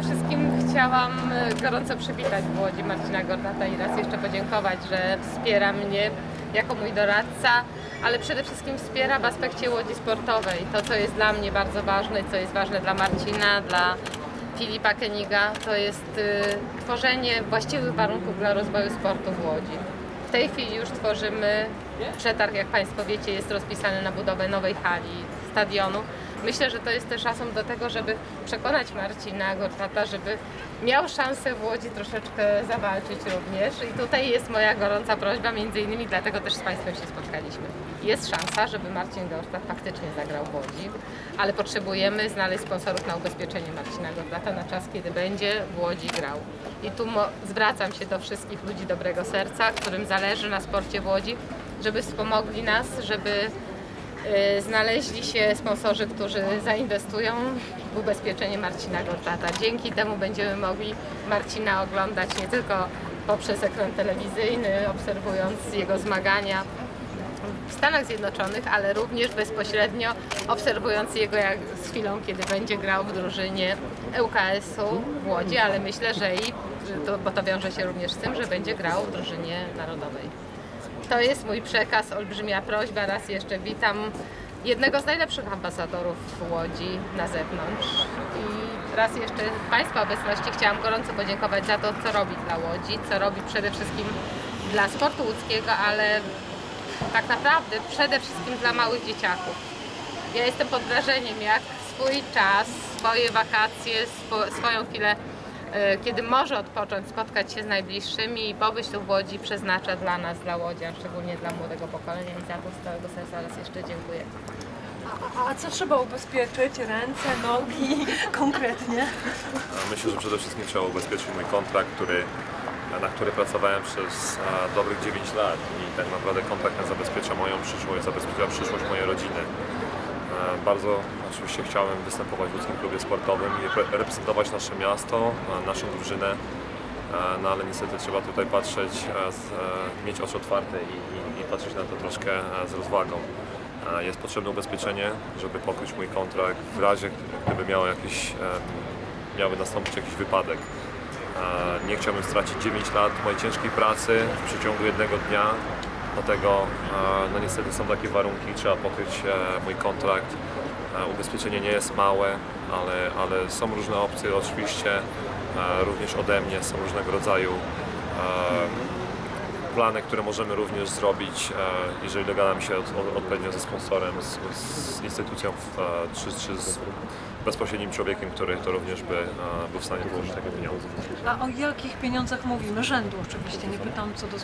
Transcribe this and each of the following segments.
przede wszystkim chciałam e, gorąco przywitać w Łodzi Marcina Gortata i raz jeszcze podziękować, że wspiera mnie jako mój doradca, ale przede wszystkim wspiera w aspekcie Łodzi Sportowej. To, co jest dla mnie bardzo ważne, co jest ważne dla Marcina, dla Filipa Keniga, to jest y, tworzenie właściwych warunków dla rozwoju sportu w Łodzi. W tej chwili już tworzymy przetarg, jak Państwo wiecie, jest rozpisany na budowę nowej hali, stadionu. Myślę, że to jest też szansą do tego, żeby przekonać Marcina Gortata, żeby miał szansę w Łodzi troszeczkę zawalczyć również. I tutaj jest moja gorąca prośba, między innymi dlatego też z Państwem się spotkaliśmy. Jest szansa, żeby Marcin Gortat faktycznie zagrał w Łodzi, ale potrzebujemy znaleźć sponsorów na ubezpieczenie Marcina Gortata na czas, kiedy będzie w Łodzi grał. I tu zwracam się do wszystkich ludzi dobrego serca, którym zależy na sporcie w Łodzi, żeby wspomogli nas, żeby znaleźli się sponsorzy, którzy zainwestują w ubezpieczenie Marcina Gortata. Dzięki temu będziemy mogli Marcina oglądać nie tylko poprzez ekran telewizyjny, obserwując jego zmagania w Stanach Zjednoczonych, ale również bezpośrednio obserwując jego jak z chwilą, kiedy będzie grał w drużynie ŁKS-u w Łodzi, ale myślę, że i, bo to wiąże się również z tym, że będzie grał w drużynie narodowej. To jest mój przekaz, olbrzymia prośba. Raz jeszcze witam jednego z najlepszych ambasadorów w Łodzi na zewnątrz. I raz jeszcze w Państwa obecności chciałam gorąco podziękować za to, co robi dla Łodzi, co robi przede wszystkim dla sportu łódzkiego, ale tak naprawdę przede wszystkim dla małych dzieciaków. Ja jestem pod wrażeniem, jak swój czas, swoje wakacje, swo, swoją chwilę, kiedy może odpocząć, spotkać się z najbliższymi i pobyć tu w Łodzi przeznacza dla nas, dla Łodzian, szczególnie dla młodego pokolenia i za to z całego serca raz jeszcze dziękuję. A, a co trzeba ubezpieczyć? Ręce, nogi konkretnie? Myślę, że przede wszystkim trzeba ubezpieczyć mój kontrakt, który, na który pracowałem przez e, dobrych 9 lat i tak naprawdę kontrakt ten zabezpiecza moją przyszłość, zabezpiecza przyszłość mojej rodziny. Bardzo oczywiście chciałem występować w łódzkim klubie sportowym i re- reprezentować nasze miasto, e, naszą drużynę, e, no ale niestety trzeba tutaj patrzeć, e, mieć oczy otwarte i, i, i patrzeć na to troszkę z rozwagą. Jest potrzebne ubezpieczenie, żeby pokryć mój kontrakt w razie, gdyby miało jakieś, em, miałby nastąpić jakiś wypadek. Nie chciałbym stracić 9 lat mojej ciężkiej pracy w przeciągu jednego dnia. Dlatego e, no niestety są takie warunki, trzeba pokryć e, mój kontrakt. E, Ubezpieczenie nie jest małe, ale, ale są różne opcje oczywiście, również ode mnie są różnego rodzaju plany, które możemy również zrobić, e, jeżeli dogadam się od, od, odpowiednio ze sponsorem, z, z instytucją e, czy, czy z bezpośrednim człowiekiem, który to również by e, był w stanie włożyć takie pieniądze. A o jakich pieniądzach mówimy? Rzędu oczywiście, nie pytam co do. E,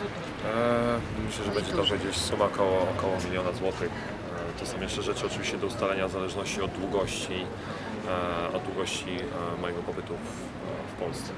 myślę, że będzie to gdzieś suma około, około miliona złotych. To są jeszcze rzeczy oczywiście do ustalenia w zależności od długości, od długości mojego pobytu w, w Polsce.